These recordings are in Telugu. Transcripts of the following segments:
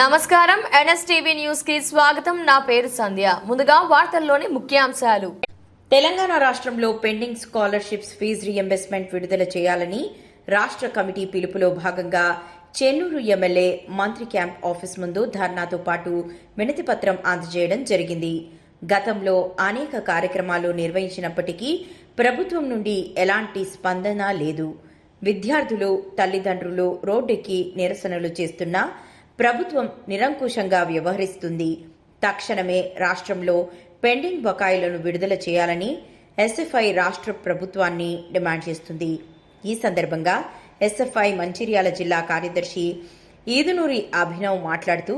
నమస్కారం. ఎన్ఎస్టీవీ న్యూస్కి స్వాగతం. నా పేరు సంధ్య. ముందుగా వార్తల్లోని ముఖ్యాంశాలు. తెలంగాణ రాష్ట్రంలో పెండింగ్ స్కాలర్షిప్స్ ఫీజు రియంబర్స్మెంట్ విడుదల చేయాలని రాష్ట్ర కమిటీ పిలుపులో భాగంగా చెన్నూరు ఎమ్మెల్యే మంత్రి క్యాంప్ ఆఫీస్ ముందు ధర్నాతో పాటు వినతిపత్రం అందజేయడం జరిగింది. గతంలో అనేక కార్యక్రమాలు నిర్వహించినప్పటికీ ప్రభుత్వం నుండి ఎలాంటి స్పందన లేదు. విద్యార్థులు తల్లిదండ్రులు రోడ్డెక్కి నిరసనలు చేస్తున్నా ప్రభుత్వం నిరంకుశంగా వ్యవహరిస్తుంది. తక్షణమే రాష్ట్రంలో పెండింగ్ బకాయిలను విడుదల చేయాలని ఎస్ఎఫ్ఐ రాష్ట్ర ప్రభుత్వాన్ని డిమాండ్ చేస్తుంది. ఈ సందర్భంగా ఎస్ఎఫ్ఐ మంచిర్యాల జిల్లా కార్యదర్శి ఈదునూరి అభినవ్ మాట్లాడుతూ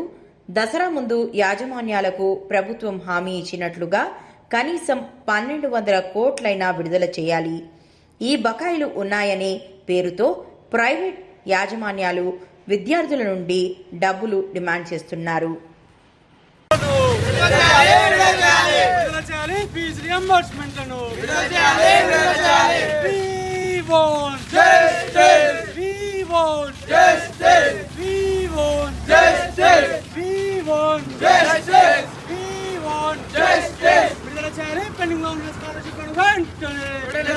దసరా ముందు యాజమాన్యాలకు ప్రభుత్వం హామీ ఇచ్చినట్లుగా కనీసం పన్నెండు వందల కోట్లైనా విడుదల చేయాలి. ఈ బకాయిలు ఉన్నాయనే పేరుతో ప్రైవేట్ యాజమాన్యాలు విద్యార్థుల నుండి డబ్బులు డిమాండ్ చేస్తున్నారు. విడుదల చేయాలి ఫీజు పెండింగ్లో ఉన్న వెంటనే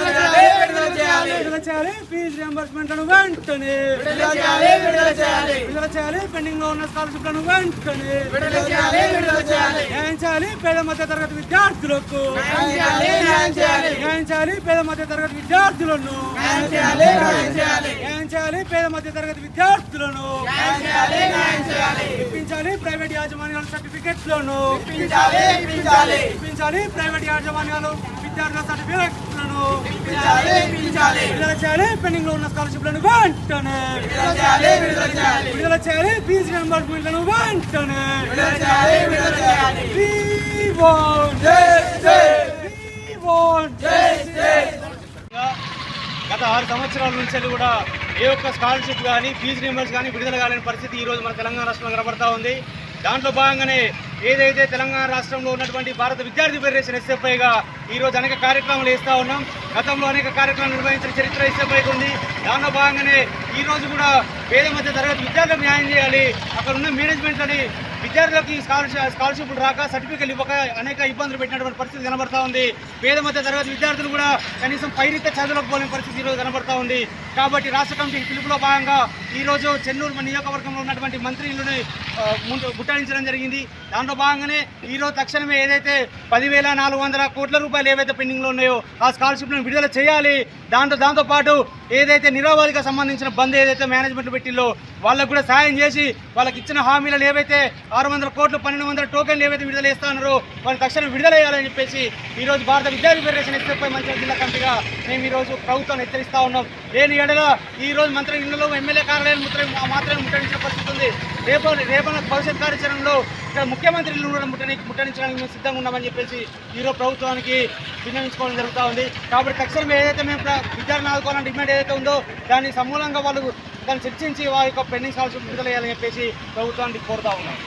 విడుదల చేయాలి. ఫీజు రియంబర్స్మెంట్లను వెంటనే విడుదల చేయాలి, విడుదల చేయాలి. విడుదల చేయాలి పెండింగ్లో ఉన్న స్కాలర్షిప్లను వెంటనే విడుదల చేయాలి, విడుదల చేయాలి. న్యాయం చేయాలి పేద మధ్య తరగతి విద్యార్థులకు న్యాయం చేయాలి, న్యాయం చేయాలి. న్యాయం చేయాలి పేద మధ్య తరగతి విద్యార్థులను న్యాయం చేయాలి, న్యాయం చేయాలి. న్యాయం చేయాలి పేద మధ్య తరగతి విద్యార్థులను న్యాయం చేయాలి, న్యాయం చేయాలి. ఇప్పించాలి ప్రైవేట్ యాజమాన్యాల సర్టిఫికెట్లను ఇప్పించాలి, ఇప్పించాలి. ఇప్పించాలి ప్రైవేట్ యాజమాన్యాలు విద్యార్థుల సర్టిఫికెట్లను ఇప్పించాలి, ఇప్పించాలి. విడుదల చేయాలి పెండింగ్లో ఉన్న స్కాలర్షిప్లను వెంటనే విడుదల చేయాలి, విడుదల చేయాలి. విడుదల చేయాలి ఫీజు రియంబర్స్మెంట్లను వెంటనే విడుదల చేయాలి, విడుదల చేయాలి. We want Justice. We want Justice. గత ఆరు సంవత్సరాల నుంచి కూడా ఏ ఒక్క స్కాలర్షిప్ కానీ ఫీజు రియంబర్స్ కానీ విడుదల కాలేని పరిస్థితి ఈ రోజు మన తెలంగాణ రాష్ట్రంలో కనబడతా ఉంది దాంట్లో భాగంగానే ఏదైతే తెలంగాణ రాష్ట్రంలో ఉన్నటువంటి భారత విద్యార్థి ఫెడరేషన్ ఎస్ఎఫ్ఐగా ఈ రోజు అనేక కార్యక్రమాలు వేస్తూ ఉన్నాం. గతంలో అనేక కార్యక్రమాలు నిర్వహించిన చరిత్ర ఎస్ఎఫ్ఐకి ఉంది. దానిలో భాగంగానే ఈ రోజు కూడా పేద మధ్య తరగతి విద్యార్థులకు న్యాయం చేయాలి. అక్కడ ఉన్న మేనేజ్మెంట్లని విద్యార్థులకు స్కాలర్షిప్ స్కాలర్షిప్లు రాక సర్టిఫికెట్లు ఇవ్వక అనేక ఇబ్బందులు పెట్టినటువంటి పరిస్థితి కనబడతా ఉంది. పేద మధ్య తరగతి విద్యార్థులు కూడా కనీసం పైరిత చదువులకు పరిస్థితి ఈరోజు కనబడతా ఉంది. కాబట్టి రాష్ట్ర కమిటీ పిలుపులో భాగంగా ఈరోజు చెన్నూరు నియోజకవర్గంలో ఉన్నటువంటి మంత్రిని ముందు ముట్టడించడం జరిగింది. దాంట్లో భాగంగానే ఈరోజు తక్షణమే ఏదైతే పదివేల నాలుగు వందల కోట్ల రూపాయలు ఏవైతే పెండింగ్లో ఉన్నాయో ఆ స్కాలర్షిప్లను విడుదల చేయాలి. దాంట్లో దాంతోపాటు ఏదైతే నిరవధికి సంబంధించిన బంద్ ఏదైతే మేనేజ్మెంట్ పెట్టిల్లో వాళ్ళకు కూడా సాయం చేసి వాళ్ళకి ఇచ్చిన హామీలను ఏవైతే ఆరు వందల కోట్లు పన్నెండు వందల టోకెన్లు ఏవైతే విడుదల చేస్తున్నారో వాళ్ళు తక్షణం విడుదల చేయాలని చెప్పేసి ఈరోజు భారత విద్యార్థి ఫెడరేషన్ ఎస్ఎఫ్ఐ మంచిర్యాల జిల్లా కమిటీగా మేము ఈరోజు ప్రభుత్వాన్ని హెచ్చరిస్తూ ఉన్నాం. లేని ఎడలో ఈ రోజు మంత్రి ఇళ్ళలో ఎమ్మెల్యే కార్యాలయం ముద్ర మాత్రమే ముట్టడించిన పరిస్థితి ఉంది. రేపు రేపు భవిష్యత్ కార్యాచరణలో ఇక్కడ ముఖ్యమంత్రి కూడా ముట్టని ముట్టడించడానికి మేము సిద్ధంగా ఉన్నామని చెప్పేసి ఈరోజు ప్రభుత్వానికి విన్నవించుకోవడం జరుగుతూ ఉంది. కాబట్టి తక్షణం ఏదైతే మేము ప్ర- విద్యార్థిని ఆదుకోవాలని డిమాండ్ ఏదైతే ఉందో దాన్ని సమూలంగా వాళ్ళు దాన్ని చర్చించి వారి యొక్క పెండింగ్ స్కాలర్షిప్ విడుదల చేయాలని చెప్పేసి ప్రభుత్వానికి కోరుతా ఉన్నాం.